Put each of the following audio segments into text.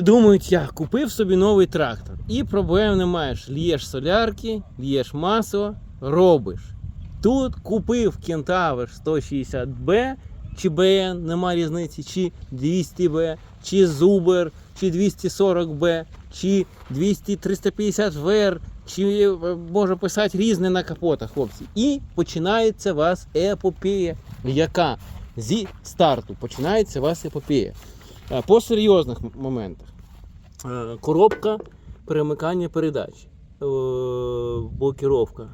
Думають, я купив собі новий трактор і проблем не маєш. Л'єш солярки, л'єш масло, робиш. Тут купив Кентавр 160B, чи БН, нема різниці, чи 200B, чи Зубер, чи 240B, чи 200 350 VR, чи е, може писати різне на капотах, хлопці. І починається у вас епопея, яка зі старту починається у вас епопея. Е, По серйозних моментах. Е, Коробка перемикання передач, е, блокіровка, е,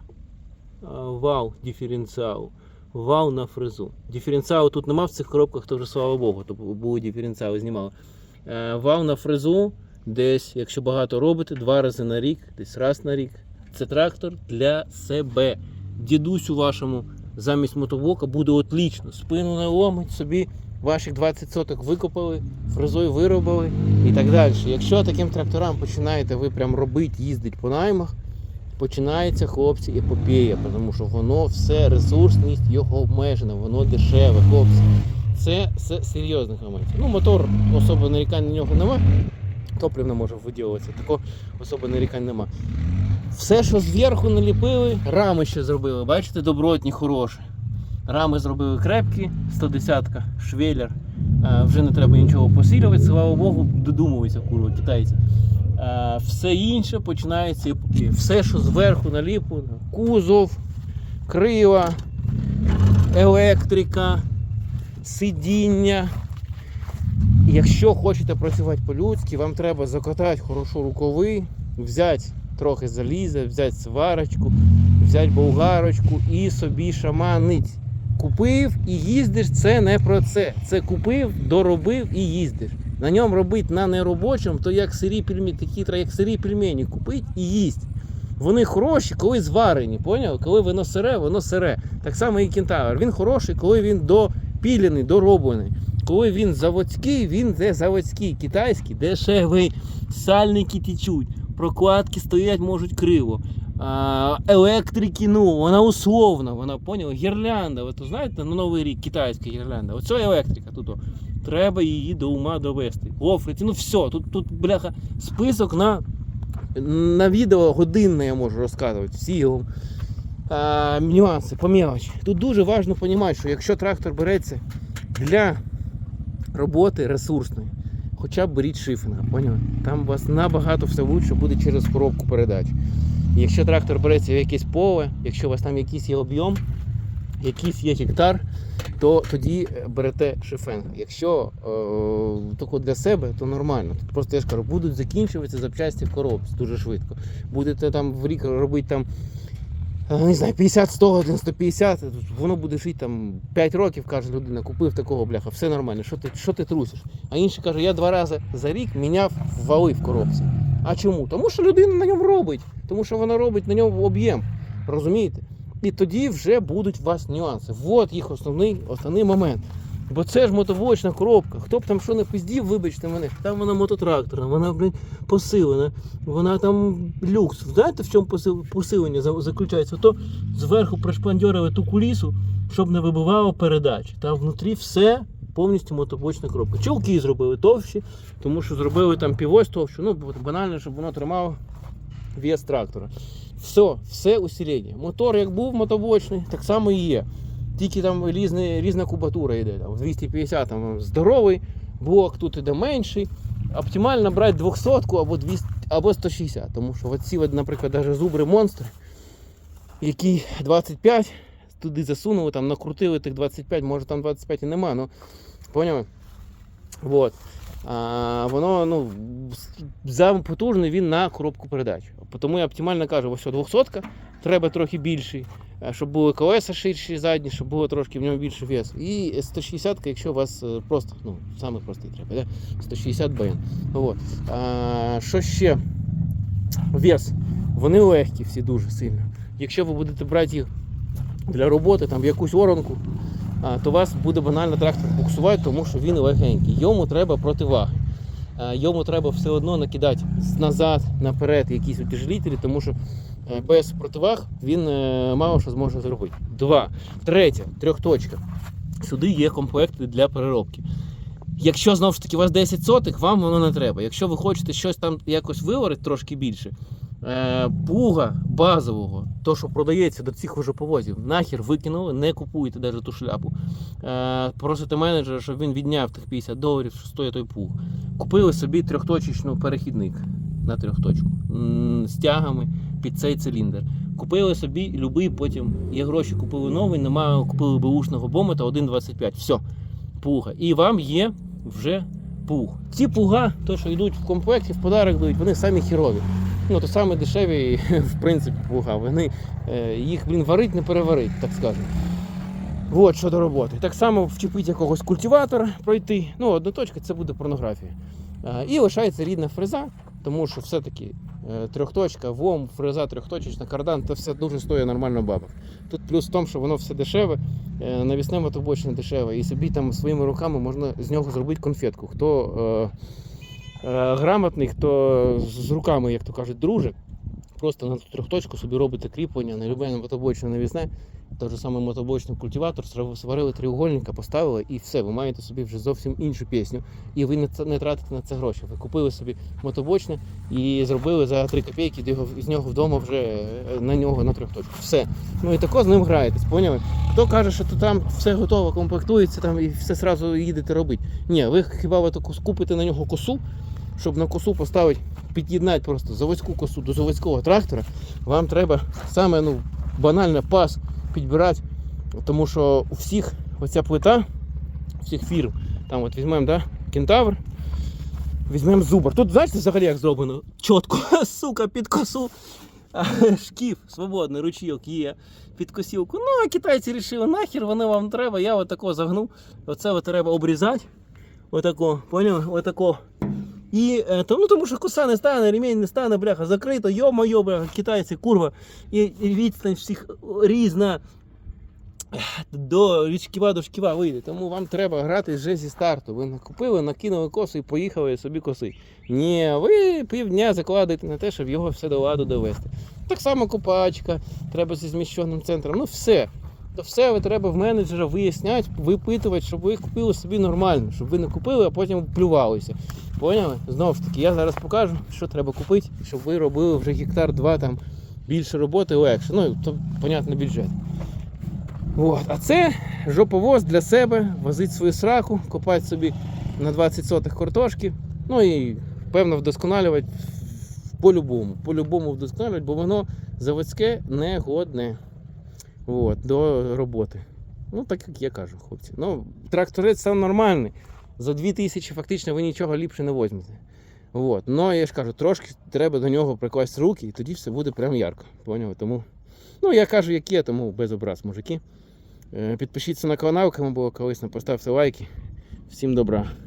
вал диференціал, вал на фрезу. Диференціалу тут нема в цих коробках, то слава Богу, то були диференціали знімали. Вал на фрезу десь, якщо багато робите, два рази на рік, десь раз на рік. Це трактор для себе. Дідусю вашому замість мотоблока буде отлично. Спину не ломить собі, ваших 20 соток викопали, фрезою виробили і так далі. Якщо таким тракторам починаєте ви прям робити, їздити по наймах, починається хлопці епопея, тому що воно все, ресурсність його обмежена, воно дешеве, хлопці. Це все серйозних моментів. Ну, мотор особо нарікань на нього нема. Топливно може виділуватися, такого особо нарікань нема. Все, що зверху наліпили, рами ще зробили. Бачите, добротні, хороші. Рами зробили крепкі, 110-ка, швеллер. Е, Вже не треба нічого посилювати, слава Богу, додумуються курва, китайці. Е, Все інше починається. Все, що зверху наліплено, кузов, крила, електрика, сидіння. Якщо хочете працювати по-людськи, вам треба закатати хорошо рукави, взяти трохи заліза, взяти сварочку, взяти болгарочку і собі шаманить. Купив і їздиш, це не про це. Це купив, доробив і їздиш. На ньому робити на неробочому, то як сирі пельмені, такі як сирі пельмені, купить і їсть. Вони хороші, коли зварені, поняв? Коли воно сире, воно сире. Так само і кентавр. Він хороший, коли він допілений, дороблений. Коли він заводський, він де заводський, китайський, дешевий, сальники течуть, прокладки стоять можуть криво. Електрики, ну, вона условна, вона поняла, гірлянда. Ви то знаєте, на Новий рік китайська гірлянда. Оце електрика тут. Треба її до ума довести. Гофрити, ну все, тут, тут бляха, список на, на відео годинне я можу розказувати. Всі його а, нюанси, по мелочі. Тут дуже важливо розуміти, що якщо трактор береться для роботи ресурсної, хоча б беріть шифінга, поняли? Там у вас набагато все лучше буде через коробку передач. Якщо трактор береться в якесь поле, якщо у вас там якийсь є об'єм, якийсь є гектар, то тоді е, берете шифенга. Якщо е, тільки для себе, то нормально. Тут просто я ж кажу, будуть закінчуватися запчасті в коробці дуже швидко. Будете там в рік робити там. е, Не знаю, 50, 100, 1, 150, воно буде жити там 5 років, каже людина, купив такого бляха, все нормально, що ти, що ти трусиш? А інший каже, я два рази за рік міняв вали в коробці. А чому? Тому що людина на ньому робить, тому що вона робить на ньому об'єм. Розумієте? І тоді вже будуть у вас нюанси. От їх основний, основний момент. Бо це ж мотоблочна коробка. Хто б там що не пиздів, вибачте мене, там вона мототракторна, вона, блін, посилена, вона там люкс. Знаєте, в чому посилення заключається? То зверху пришпандьорили ту кулісу, щоб не вибивало передач. Там внутрі все повністю мотоблочна коробка. Чулки зробили товщі, тому що зробили там півось товщу, ну банально, щоб воно тримало вес трактора. Все, все усилення. Мотор як був мотоблочний, так само і є. Тільки там різні, різна кубатура йде. Там 250 там здоровий блок, тут іде менший. Оптимально брати 200 або 200, або 160. Тому що оці, наприклад, даже зубри монстри, які 25, туди засунули, там накрутили тих 25, може там 25 і нема, ну поняли? Вот. А, воно ну, за потужний він на коробку передач. Тому я оптимально кажу, ось 200 треба трохи більший, е, щоб були колеса ширші задні, щоб було трошки в ньому більше вес. І 160, якщо у вас е, просто, ну, саме простий треба, да? 160 БН. От. А, що ще? Вес. Вони легкі всі дуже сильно. Якщо ви будете брати їх для роботи, там в якусь оранку, а, то вас буде банально трактор буксувати, тому що він легенький. Йому треба противаги. Йому треба все одно накидати назад, наперед якісь утяжелителі, тому що е, без противаг він е, мало що зможе зробити. Два. Третє, трьохточка. Сюди є комплекти для переробки. Якщо знову ж таки у вас 10 сотих, вам воно не треба. Якщо ви хочете щось там якось виварити трошки більше, е, пуга базового, то що продається до цих уже повозів, нахер викинули, не купуєте навіть ту шляпу. Е, просите менеджера, щоб він відняв тих 50 доларів, що стоїть той пуг. Купили собі трьохточечну перехідник на трьохточку з тягами під цей циліндр. Купили собі любий, потім є гроші, купили новий, немає, купили беушного бомота 1,25. Все, пуга. І вам є вже пуг. Ці пуга, то що йдуть в комплекті, в подарок дають, вони самі хірові. Ну, то саме дешеві, в принципі, пуга. Вони е, їх, блін, варить, не переварить, так скажемо. От що до роботи. Так само вчепити якогось культиватора, пройти. Ну, одна точка це буде порнографія. Е, і лишається рідна фреза, тому що все-таки е, трьохточка, ВОМ, фреза трьохточечна, кардан, це все дуже стоїть нормально бабок. Тут плюс в тому, що воно все дешеве, навісне мотобочне дешеве, і собі там своїми руками можна з нього зробити конфетку. Хто грамотний, хто з руками, як то кажуть, дружить, просто на трьохточку собі робите кріплення, на любе мотобочне навісне. Той же самий мотобочний культиватор, сварили треугольника, поставили і все, ви маєте собі вже зовсім іншу пісню. І ви не, не тратите на це гроші. Ви купили собі мотобочне і зробили за 3 копійки з нього вдома вже е, на нього на трьохточку. Все. Ну і тако з ним граєтесь, поняли? Хто каже, що то там все готово, комплектується там і все зразу їдете робити. Ні, ви хіба ви таку купите на нього косу, щоб на косу поставити, під'єднати просто заводську косу до заводського трактора, вам треба саме ну, банально пас підбирати, тому що у всіх оця плита, у всіх фірм, там от візьмемо, да, кентавр, візьмемо зубр. Тут знаєте взагалі як зроблено? Чітко, сука, під косу. Шкіф свободний, ручійок є під косілку. Ну, а китайці вирішили, нахер воно вам треба, я отако загну. Оце треба обрізати. Отако, поняли? Отако. І е, ну, тому що коса не стане, ремінь не стане, бляха, закрито, йо-моє, бляха, китайці, курва. І, і відстань всіх різна. До шківа до шківа вийде. Тому вам треба грати вже зі старту. Ви накупили, накинули косу і поїхали собі коси. Ні, ви півдня закладаєте на те, щоб його все до ладу довести. Так само копачка, треба зі зміщеним центром. Ну все. То все ви треба в менеджера виясняти, випитувати, щоб ви купили собі нормально, щоб ви не купили, а потім плювалися. Поняли? Знову ж таки, я зараз покажу, що треба купити, щоб ви робили вже гектар два там більше роботи легше. Ну, то, понятно, бюджет. От. А це жоповоз для себе, возить свою сраку, копати собі на 20 сотих картошки. Ну і певно вдосконалювати по-любому. По-любому вдосконалювати, бо воно заводське негодне От, до роботи. Ну, так як я кажу, хлопці. Ну, тракторець сам нормальний. За 2000 фактично ви нічого ліпше не возьмете. От. Ну, я ж кажу, трошки треба до нього прикласти руки, і тоді все буде прям ярко. Поняли? Тому, ну, я кажу, як є, тому без образ, мужики. Е, Підпишіться на канал, кому було корисно, поставте лайки. Всім добра.